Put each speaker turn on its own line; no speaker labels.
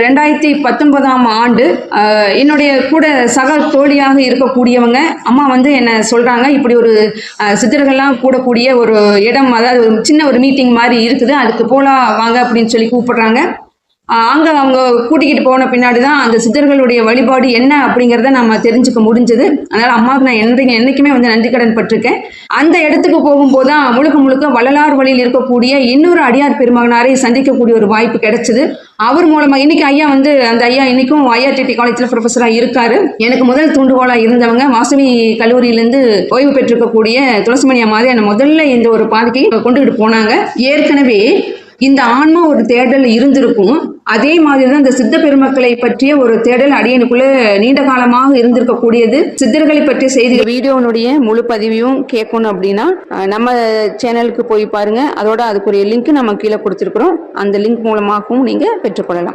ரெண்டாயிரத்தி பத்தொன்பதாம் ஆண்டு என்னுடைய கூட சக தோழியாக இருக்கக்கூடியவங்க அம்மா வந்து என்ன சொல்கிறாங்க இப்படி ஒரு சித்தர்கள்லாம் கூடக்கூடிய ஒரு இடம் அதாவது ஒரு சின்ன ஒரு மீட்டிங் மாதிரி இருக்குது அதுக்கு போலா வாங்க அப்படின்னு சொல்லி கூப்பிடுறாங்க. அங்க அவங்க கூட்டிக்கிட்டு போன பின்னாடி தான் அந்த சித்தர்களுடைய வழிபாடு என்ன அப்படிங்கிறத நம்ம தெரிஞ்சுக்க முடிஞ்சது. அதனால அம்மாவுக்கு நான் என்றைக்கு என்னைக்குமே வந்து நன்றி கடன் பட்டிருக்கேன். அந்த இடத்துக்கு போகும்போது தான் முழுக்க முழுக்க வள்ளலார் வழியில் இருக்கக்கூடிய இன்னொரு அடியார் பெருமகனாரை சந்திக்கக்கூடிய ஒரு வாய்ப்பு கிடைச்சது. அவர் மூலமா இன்னைக்கு ஐயா வந்து அந்த ஐயா இன்னைக்கும் ஐஆர்டிடி காலேஜ்ல ப்ரொஃபஸரா இருக்காரு. எனக்கு முதல் தூண்டுகோலா இருந்தவங்க வாசவி கல்லூரியிலேருந்து ஓய்வு பெற்றிருக்கக்கூடிய துளசிமணி மாதிரி என்னை முதல்ல இந்த ஒரு பாதைக்கு கொண்டுகிட்டு போனாங்க. ஏற்கனவே இந்த ஆன்மா ஒரு தேடல் இருந்திருக்கும். அதே மாதிரி தான் இந்த சித்த பெருமக்களை பற்றிய ஒரு தேடல் அடியனுக்குள்ள நீண்ட காலமாக இருந்திருக்கக்கூடியது. சித்தர்களை பற்றிய செய்தி. வீடியோனுடைய முழு பதிவையும் கேட்கணும் அப்படின்னா நம்ம சேனலுக்கு போய் பாருங்க. அதோட அதுக்குரிய லிங்க் நம்ம கீழே கொடுத்துருக்குறோம். அந்த லிங்க் மூலமாகவும் நீங்க பெற்றுக்கொள்ளலாம்.